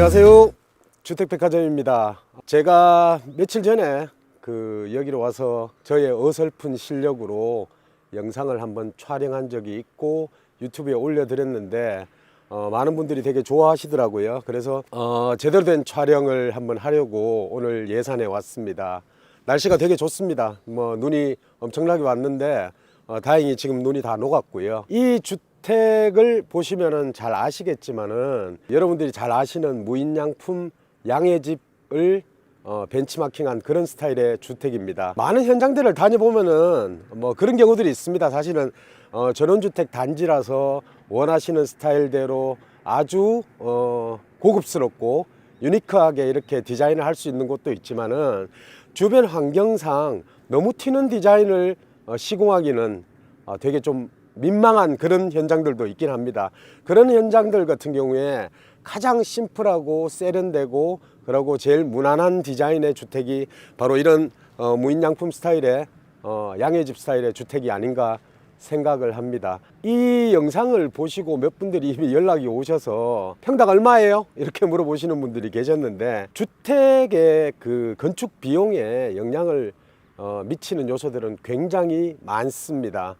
안녕하세요. 주택백화점입니다. 제가 며칠 전에 그 여기로 와서 저의 어설픈 실력으로 영상을 한번 촬영한 적이 있고 유튜브에 올려드렸는데 어, 많은 분들이 되게 좋아하시더라고요. 그래서 어, 제대로 된 촬영을 한번 하려고 오늘 예산에 왔습니다. 날씨가 되게 좋습니다. 뭐 눈이 엄청나게 왔는데 어, 다행히 지금 눈이 다 녹았고요. 이 주택 을 보시면은 잘 아시겠지만은 여러분들이 잘 아시는 무인양품 양해집을 어, 벤치마킹한 그런 스타일의 주택입니다. 많은 현장들을 다녀보면은 뭐 그런 경우들이 있습니다. 사실은 어, 전원주택 단지라서 원하시는 스타일대로 아주 어, 고급스럽고 유니크하게 이렇게 디자인을 할 수 있는 곳도 있지만은 주변 환경상 너무 튀는 디자인을 어, 시공하기는 어, 되게 좀 민망한 그런 현장들도 있긴 합니다. 그런 현장들 같은 경우에 가장 심플하고 세련되고 그리고 제일 무난한 디자인의 주택이 바로 이런 어, 무인양품 스타일의 어, 양해집 스타일의 주택이 아닌가 생각을 합니다. 이 영상을 보시고 몇 분들이 이미 연락이 오셔서 평당 얼마예요? 이렇게 물어보시는 분들이 계셨는데 주택의 그 건축 비용에 영향을 어, 미치는 요소들은 굉장히 많습니다.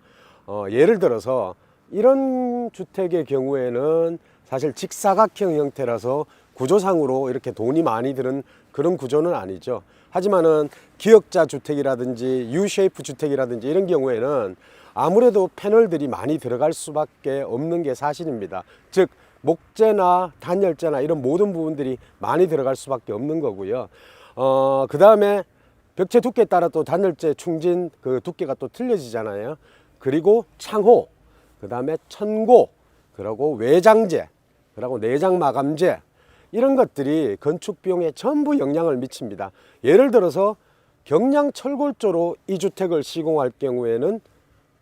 어, 예를 들어서 이런 주택의 경우에는 사실 직사각형 형태라서 구조상으로 이렇게 돈이 많이 드는 그런 구조는 아니죠. 하지만은 기역자 주택이라든지 U-쉐이프 주택이라든지 이런 경우에는 아무래도 패널들이 많이 들어갈 수밖에 없는 게 사실입니다. 즉 목재나 단열재나 이런 모든 부분들이 많이 들어갈 수밖에 없는 거고요. 어, 그 다음에 벽체 두께에 따라 또 단열재 충진 그 두께가 또 틀려지잖아요. 그리고 창호, 그 다음에 천고, 그리고 외장재, 그리고 내장 마감재 이런 것들이 건축 비용에 전부 영향을 미칩니다. 예를 들어서 경량 철골조로 이 주택을 시공할 경우에는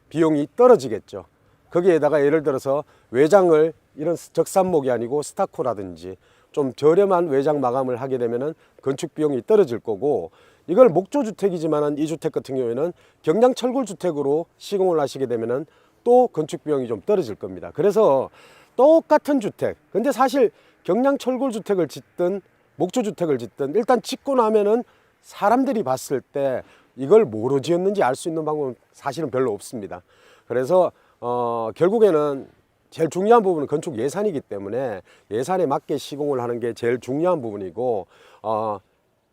비용이 떨어지겠죠. 거기에다가 예를 들어서 외장을 이런 적산목이 아니고 스타코라든지 좀 저렴한 외장 마감을 하게 되면은 건축 비용이 떨어질 거고 이걸 목조 주택이지만은 이 주택 같은 경우에는 경량 철골 주택으로 시공을 하시게 되면은 또 건축 비용이 좀 떨어질 겁니다. 그래서 똑같은 주택. 근데 사실 경량 철골 주택을 짓든 목조 주택을 짓든 일단 짓고 나면은 사람들이 봤을 때 이걸 뭐로 지었는지 알 수 있는 방법은 사실은 별로 없습니다. 그래서 어 결국에는 제일 중요한 부분은 건축 예산이기 때문에 예산에 맞게 시공을 하는 게 제일 중요한 부분이고 어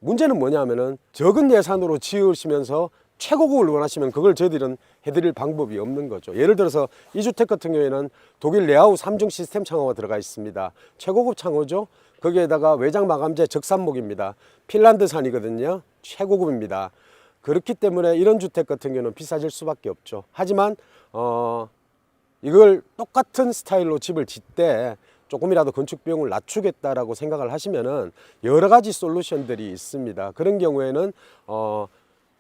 문제는 뭐냐면은 적은 예산으로 지으시면서 최고급을 원하시면 그걸 저희들은 해드릴 방법이 없는 거죠. 예를 들어서 이 주택 같은 경우에는 독일 레아우 3중 시스템 창호가 들어가 있습니다. 최고급 창호죠. 거기에다가 외장 마감재 적산목입니다. 핀란드산이거든요. 최고급입니다. 그렇기 때문에 이런 주택 같은 경우는 비싸질 수밖에 없죠. 하지만 어 이걸 똑같은 스타일로 집을 짓때 조금이라도 건축 비용을 낮추겠다라고 생각을 하시면은 여러 가지 솔루션들이 있습니다. 그런 경우에는 어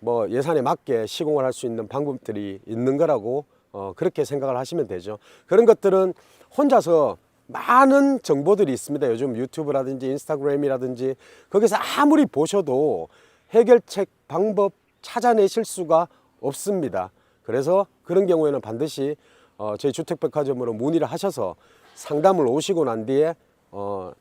뭐 예산에 맞게 시공을 할 수 있는 방법들이 있는 거라고 어 그렇게 생각을 하시면 되죠. 그런 것들은 혼자서 많은 정보들이 있습니다. 요즘 유튜브라든지 인스타그램이라든지 거기서 아무리 보셔도 해결책 방법 찾아내실 수가 없습니다. 그래서 그런 경우에는 반드시 어, 저희 주택백화점으로 문의를 하셔서 상담을 오시고 난 뒤에 어,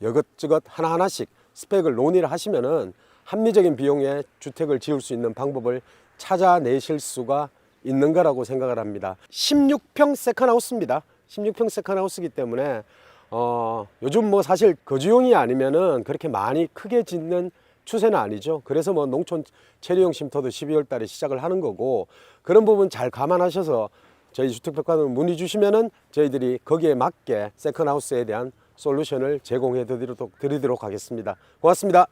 이것저것 하나하나씩 스펙을 논의를 하시면은 합리적인 비용에 주택을 지을 수 있는 방법을 찾아내실 수가 있는 거라고 생각을 합니다. 16평 세컨하우스입니다. 16평 세컨하우스이기 때문에 어, 요즘 뭐 사실 거주용이 아니면은 그렇게 많이 크게 짓는 추세는 아니죠. 그래서 뭐 농촌 체류용 쉼터도 12월 달에 시작을 하는 거고 그런 부분 잘 감안하셔서 저희 주택백화점 문의 주시면은 저희들이 거기에 맞게 세컨하우스에 대한 솔루션을 제공해 드리도록, 드리도록 하겠습니다. 고맙습니다.